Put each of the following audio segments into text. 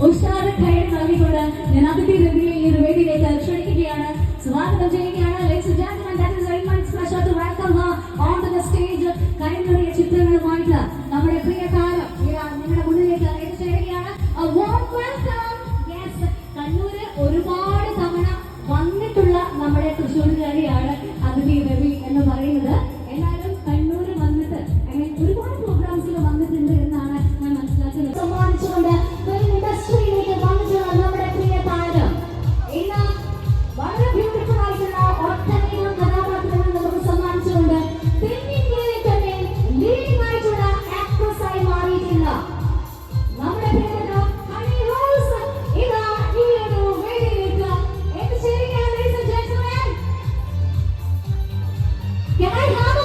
ഉഷാർ കൈഡ് നൽകിക്കൊണ്ട് ഞാൻ അതിഥി രവിയെ ഈ ഒരു വേദിയിലേക്ക് ക്ഷണിക്കുകയാണ് സ്വാഗതം ചെയ്യുകയാണ് ladies welcome on to the stage കൈനിറിയ ചിത്രങ്ങളുമായിട്ട് നമ്മുടെ പ്രിയ താരം നിങ്ങളുടെ മുന്നിലേക്ക് എത്തിച്ചേരുകയാണ് a warm welcome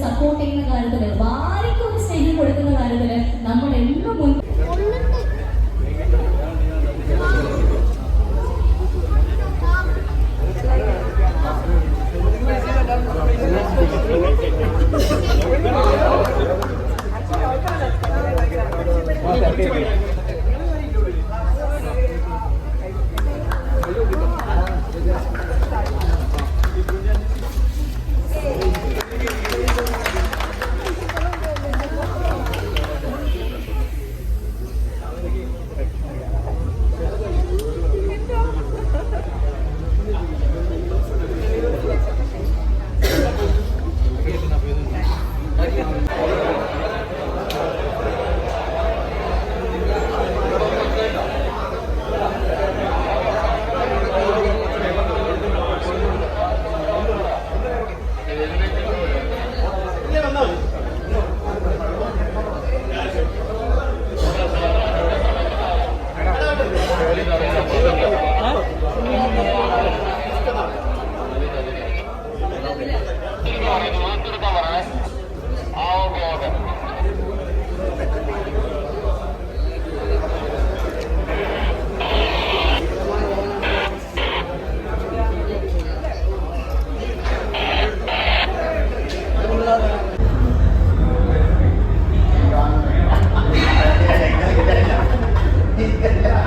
supporting the girl to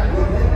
Yeah.